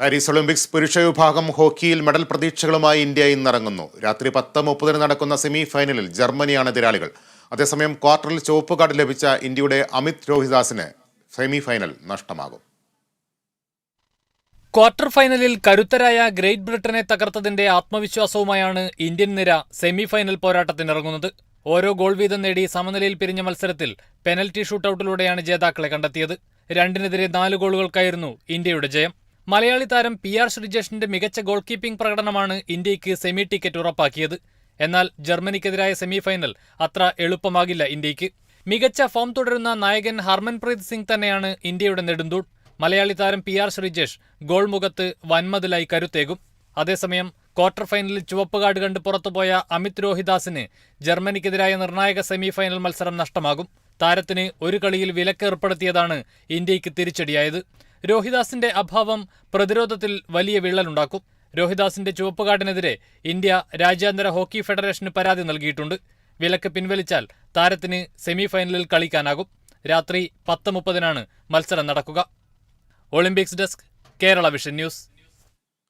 Paris Olympics പുരുഷ വിഭാഗം ഹോക്കിയിൽ മെഡൽ പ്രതീക്ഷകളുമായി ഇന്ത്യ ഇന്നിറങ്ങുന്നു. രാത്രി പത്ത് മുപ്പതിന് നടക്കുന്ന സെമി ഫൈനലിൽ ജർമ്മനിയാണ് എതിരാളികൾ. അതേസമയം ക്വാർട്ടറിൽ ചുവപ്പ് കാർഡ് ലഭിച്ച ഇന്ത്യയുടെ അമിത് രോഹിദാസിന് സെമി ഫൈനൽ നഷ്ടമാകും. ക്വാർട്ടർ ഫൈനലിൽ കരുത്തരായ ഗ്രേറ്റ് ബ്രിട്ടനെ തകർത്തതിന്റെ ആത്മവിശ്വാസവുമായാണ് ഇന്ത്യൻ നിര സെമി ഫൈനൽ പോരാട്ടത്തിനിറങ്ങുന്നത്. ഓരോ ഗോൾ വീതം നേടി സമനിലയിൽ പിരിഞ്ഞ മത്സരത്തിൽ പെനൽറ്റി ഷൂട്ടൌട്ടിലൂടെയാണ് ജേതാക്കളെ കണ്ടെത്തിയത്. രണ്ടിനെതിരെ നാല് ഗോളുകൾക്കായിരുന്നു ഇന്ത്യയുടെ ജയം. മലയാളി താരം പി ആർ ശ്രീജേഷിന്റെ മികച്ച ഗോൾ കീപ്പിംഗ് പ്രകടനമാണ് ഇന്ത്യയ്ക്ക് സെമി ടിക്കറ്റ് ഉറപ്പാക്കിയത്. എന്നാൽ ജർമ്മനിക്കെതിരായ സെമി ഫൈനൽ അത്ര എളുപ്പമാകില്ല ഇന്ത്യയ്ക്ക്. മികച്ച ഫോം തുടരുന്ന നായകൻ ഹർമൻപ്രീത് സിംഗ് തന്നെയാണ് ഇന്ത്യയുടെ നെടുന്തൂൺ മലയാളി താരം പി ആർ ശ്രീജേഷ് ഗോൾ മുഖത്ത് വൻമതിലായി കരുത്തേകും. അതേസമയം ക്വാർട്ടർ ഫൈനലിൽ ചുവപ്പ് കാർഡ് കണ്ട് പുറത്തുപോയ അമിത് രോഹിദാസിന് ജർമ്മനിക്കെതിരായ നിർണായക സെമി ഫൈനൽ മത്സരം നഷ്ടമാകും. താരത്തിന് ഒരു കളിയിൽ വിലക്കേർപ്പെടുത്തിയതാണ് ഇന്ത്യയ്ക്ക് തിരിച്ചടിയായത്. രോഹിദാസിന്റെ അഭാവം പ്രതിരോധത്തിൽ വലിയ വിള്ളലുണ്ടാക്കും. രോഹിദാസിന്റെ ചുവപ്പ് കാർഡിനെതിരെ ഇന്ത്യ രാജ്യാന്തര ഹോക്കി ഫെഡറേഷന് പരാതി നൽകിയിട്ടുണ്ട്. വിലക്ക് പിൻവലിച്ചാൽ താരത്തിന് സെമിഫൈനലിൽ കളിക്കാനാകും. രാത്രി പത്ത് മുപ്പതിനാണ് മത്സരം നടക്കുക. Olympics desk Kerala vision news.